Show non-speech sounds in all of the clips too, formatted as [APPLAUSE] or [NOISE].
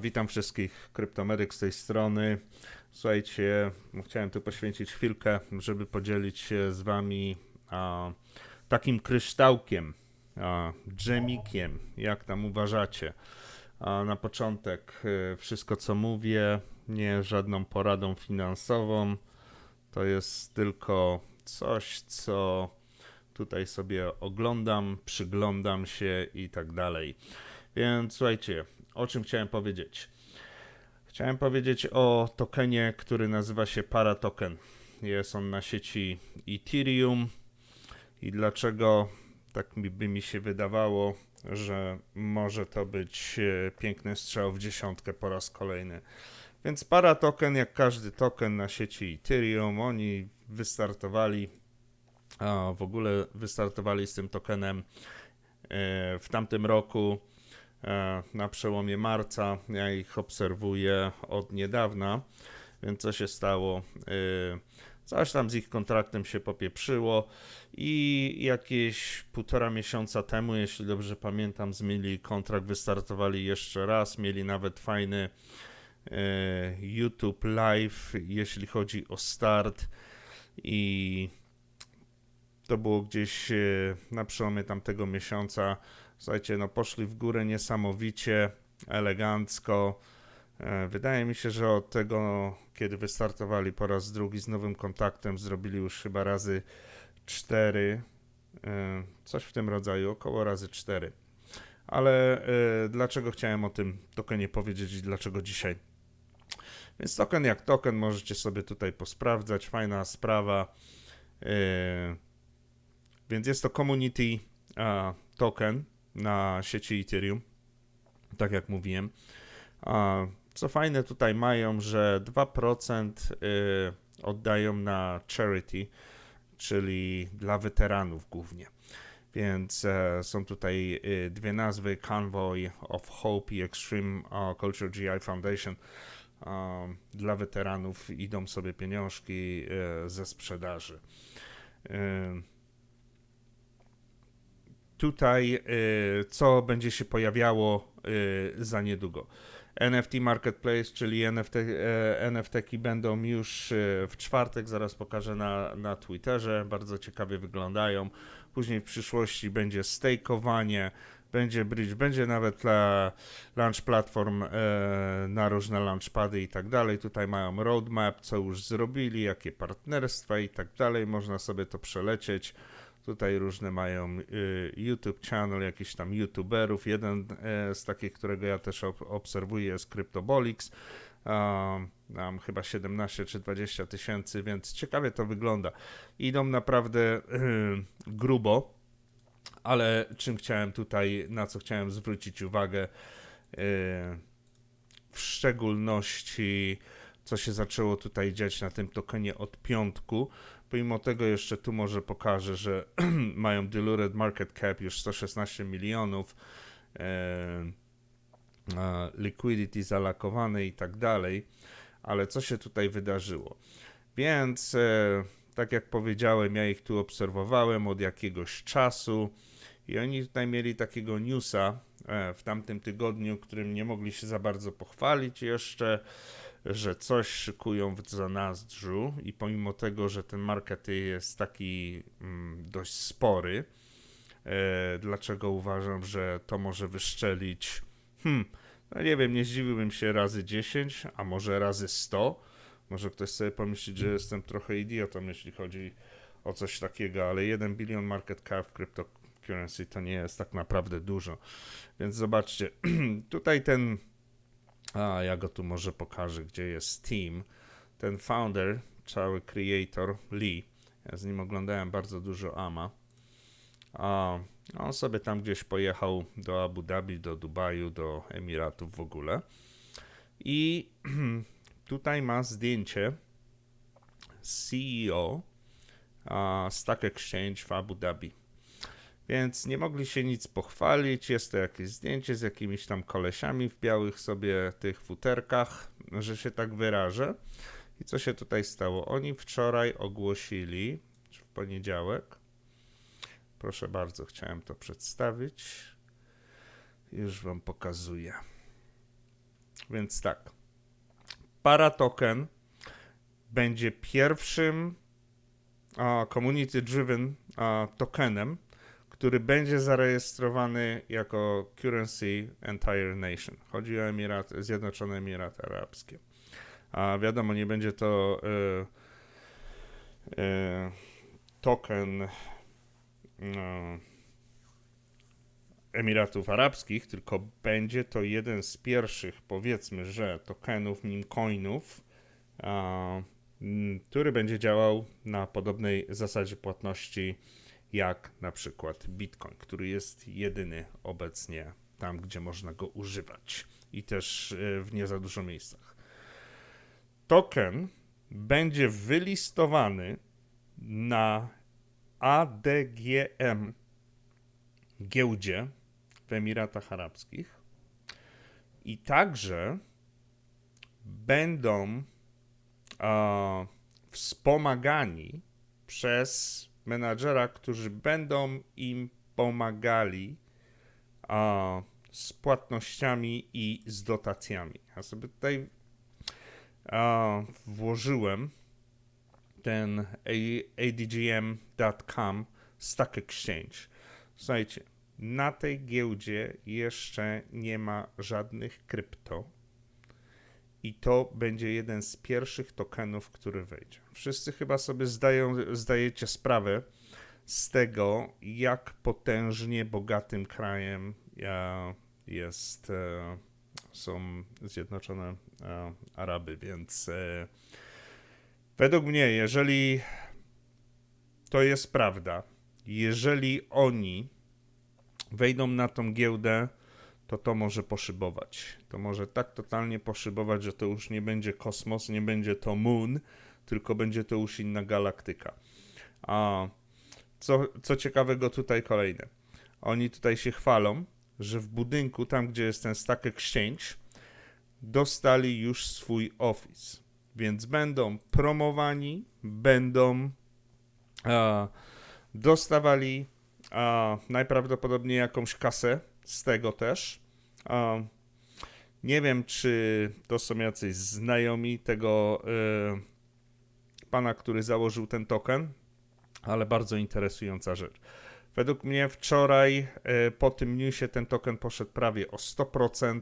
Witam wszystkich, Kryptomedyk z tej strony. Słuchajcie, chciałem tu poświęcić chwilkę, żeby podzielić się z wami a, takim kryształkiem, a, dżemikiem, jak tam uważacie. A na początek y, wszystko co mówię, nie żadną poradą finansową, to jest tylko coś, co tutaj sobie oglądam, przyglądam się i tak dalej. Więc słuchajcie, o czym chciałem powiedzieć? Chciałem powiedzieć o tokenie, który nazywa się Paratoken. Jest on na sieci Ethereum i dlaczego tak mi, by mi się wydawało, że może to być e, piękny strzał w dziesiątkę po raz kolejny. Więc Paratoken, jak każdy token na sieci Ethereum, oni wystartowali, a w ogóle wystartowali z tym tokenem e, w tamtym roku na przełomie marca. Ja ich obserwuję od niedawna, więc co się stało? E, Coś tam z ich kontraktem się popieprzyło i jakieś półtora miesiąca temu, jeśli dobrze pamiętam, zmienili kontrakt, wystartowali jeszcze raz, mieli nawet fajny e, YouTube Live, jeśli chodzi o start i to było gdzieś e, na przełomie tamtego miesiąca. Słuchajcie, no poszli w górę niesamowicie, elegancko. E, Wydaje mi się, że od tego, kiedy wystartowali po raz drugi z nowym kontaktem, zrobili już chyba razy 4, coś w tym rodzaju, około razy 4. Ale e, dlaczego chciałem o tym tokenie powiedzieć i dlaczego dzisiaj? Więc token jak token możecie sobie tutaj posprawdzać, fajna sprawa. E, Więc jest to community token na sieci Ethereum, tak jak mówiłem. A, co fajne tutaj mają, że 2% y, oddają na charity, czyli dla weteranów głównie. Więc e, są tutaj y, dwie nazwy: Convoy of Hope i Extreme Culture GI Foundation. Dla weteranów idą sobie pieniążki e, ze sprzedaży. Tutaj, e, co będzie się pojawiało e, za niedługo. NFT Marketplace, czyli NFT, e, NFT-ki będą już e, w czwartek, zaraz pokażę na, na Twitterze, bardzo ciekawie wyglądają. Później w przyszłości będzie stakeowanie, będzie bridge, będzie nawet dla launch platform e, na różne launchpady i tak dalej. Tutaj mają roadmap, co już zrobili, jakie partnerstwa i tak dalej. Można sobie to przelecieć. Tutaj różne mają y, YouTube channel, jakichś tam YouTuberów. Jeden e, z takich, którego ja też ob obserwuję jest Cryptobolix. Mam chyba 17 czy 20 tysięcy, więc ciekawie to wygląda. Idą naprawdę [CLEARS THROAT] grubo, ale czym chciałem tutaj, na co chciałem zwrócić uwagę, y, w szczególności co się zaczęło tutaj dziać na tym tokenie od piątku. Pomimo tego jeszcze tu może pokażę, że [CLEARS THROAT] mają diluted market cap już 116 milionów, e, liquidity zalakowane i tak dalej, ale co się tutaj wydarzyło? Więc e, tak jak powiedziałem, ja ich tu obserwowałem od jakiegoś czasu i oni tutaj mieli takiego newsa e, w tamtym tygodniu, którym nie mogli się za bardzo pochwalić jeszcze że coś szykują w zanadrzu i pomimo tego, że ten market jest taki mm, dość spory, e, dlaczego uważam, że to może wyszczelić? Hmm, no nie wiem, nie zdziwiłbym się razy 10, a może razy 100. Może ktoś sobie pomyśleć, że jestem trochę idiotą, jeśli chodzi o coś takiego, ale 1 bilion market cap w cryptocurrency to nie jest tak naprawdę dużo. Więc zobaczcie, [CLEARS THROAT] tutaj ten a, ja go tu może pokażę, gdzie jest team. Ten founder, cały creator, Lee. Ja z nim oglądałem bardzo dużo AMA. A on sobie tam gdzieś pojechał do Abu Dhabi, do Dubaju, do Emiratów w ogóle. I [CLEARS THROAT] tutaj ma zdjęcie CEO uh, Stack Exchange w Abu Dhabi. Więc nie mogli się nic pochwalić. Jest to jakieś zdjęcie z jakimiś tam kolesiami w białych sobie tych futerkach, że się tak wyrażę. I co się tutaj stało? Oni wczoraj ogłosili, czy w poniedziałek, proszę bardzo, chciałem to przedstawić. Już wam pokazuję. Więc tak. Paratoken będzie pierwszym a, community-driven a, tokenem, który będzie zarejestrowany jako currency entire nation. Chodzi o Emirat, Zjednoczone Emiraty Arabskie. A wiadomo, nie będzie to y, y, token y, Emiratów Arabskich, tylko będzie to jeden z pierwszych, powiedzmy, że tokenów, meme-coinów, który będzie działał na podobnej zasadzie płatności jak na przykład Bitcoin, który jest jedyny obecnie tam, gdzie można go używać i też e, w nie za dużo miejscach. Token będzie wylistowany na ADGM giełdzie w Emiratach Arabskich i także będą a, wspomagani przez menadżera, którzy będą im pomagali a, z płatnościami i z dotacjami. Ja sobie tutaj a, włożyłem ten adgm.com Stack Exchange. Słuchajcie, na tej giełdzie jeszcze nie ma żadnych krypto i to będzie jeden z pierwszych tokenów, który wejdzie. Wszyscy chyba sobie zdają, zdajecie sprawę z tego, jak potężnie bogatym krajem jest, e, są Zjednoczone e, Araby, więc e, według mnie, jeżeli to jest prawda, jeżeli oni wejdą na tą giełdę, to to może poszybować. To może tak totalnie poszybować, że to już nie będzie kosmos, nie będzie to moon, tylko będzie to już inna galaktyka. A co, co ciekawego tutaj kolejne. Oni tutaj się chwalą, że w budynku, tam gdzie jest ten Stack Exchange, dostali już swój office. Więc będą promowani, będą dostawali najprawdopodobniej jakąś kasę z tego też. Nie wiem, czy to są jacyś znajomi tego y, pana, który założył ten token, ale bardzo interesująca rzecz. Według mnie wczoraj y, po tym newsie ten token poszedł prawie o 100%.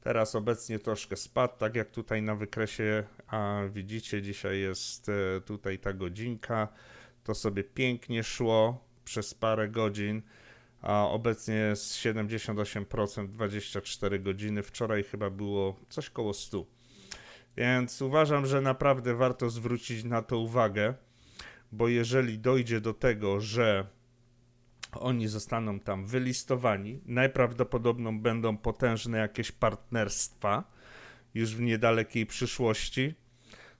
Teraz obecnie troszkę spadł, tak jak tutaj na wykresie a widzicie, dzisiaj jest y, tutaj ta godzinka. To sobie pięknie szło przez parę godzin a obecnie jest 78%, 24 godziny. Wczoraj chyba było coś koło 100. Więc uważam, że naprawdę warto zwrócić na to uwagę, bo jeżeli dojdzie do tego, że oni zostaną tam wylistowani, najprawdopodobniej będą potężne jakieś partnerstwa już w niedalekiej przyszłości,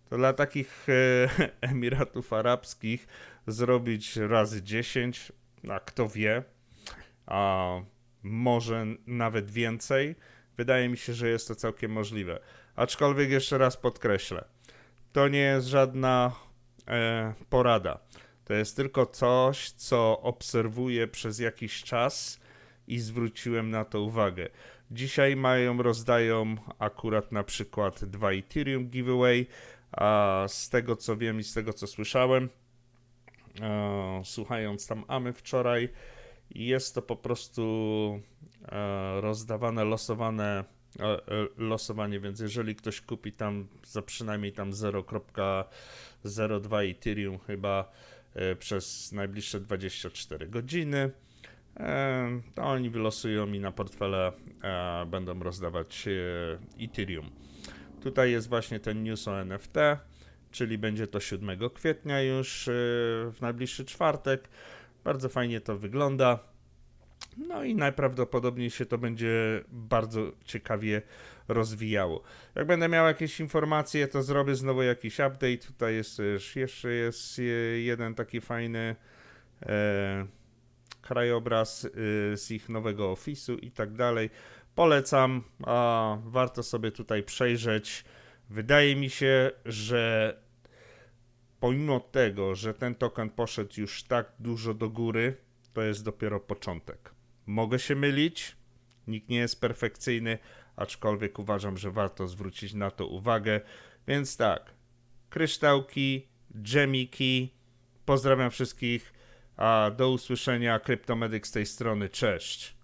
to dla takich e, [LAUGHS] Emiratów Arabskich zrobić razy 10, a kto wie, a może nawet więcej. Wydaje mi się, że jest to całkiem możliwe. Aczkolwiek jeszcze raz podkreślę, to nie jest żadna e, porada. To jest tylko coś, co obserwuję przez jakiś czas i zwróciłem na to uwagę. Dzisiaj mają, rozdają akurat na przykład dwa Ethereum giveaway, a z tego co wiem i z tego co słyszałem, e, słuchając tam Amy wczoraj, i jest to po prostu e, rozdawane, losowane e, e, losowanie, więc jeżeli ktoś kupi tam za przynajmniej tam 0.02 Ethereum chyba przez najbliższe 24 godziny, to oni wylosują mi na portfele, będą rozdawać Ethereum. Tutaj jest właśnie ten news o NFT, czyli będzie to 7 kwietnia już w najbliższy czwartek. Bardzo fajnie to wygląda. No i najprawdopodobniej się to będzie bardzo ciekawie rozwijało. Jak będę miał jakieś informacje, to zrobię znowu jakiś update. Tutaj jest jeszcze jest jeden taki fajny e, krajobraz e, z ich nowego ofisu i tak dalej. Polecam, a warto sobie tutaj przejrzeć. Wydaje mi się, że pomimo tego, że ten token poszedł już tak dużo do góry, to jest dopiero początek. Mogę się mylić, nikt nie jest perfekcyjny, aczkolwiek uważam, że warto zwrócić na to uwagę. Więc tak, kryształki, dżemiki. Pozdrawiam wszystkich. A do usłyszenia. Kryptomedyk z tej strony. Cześć.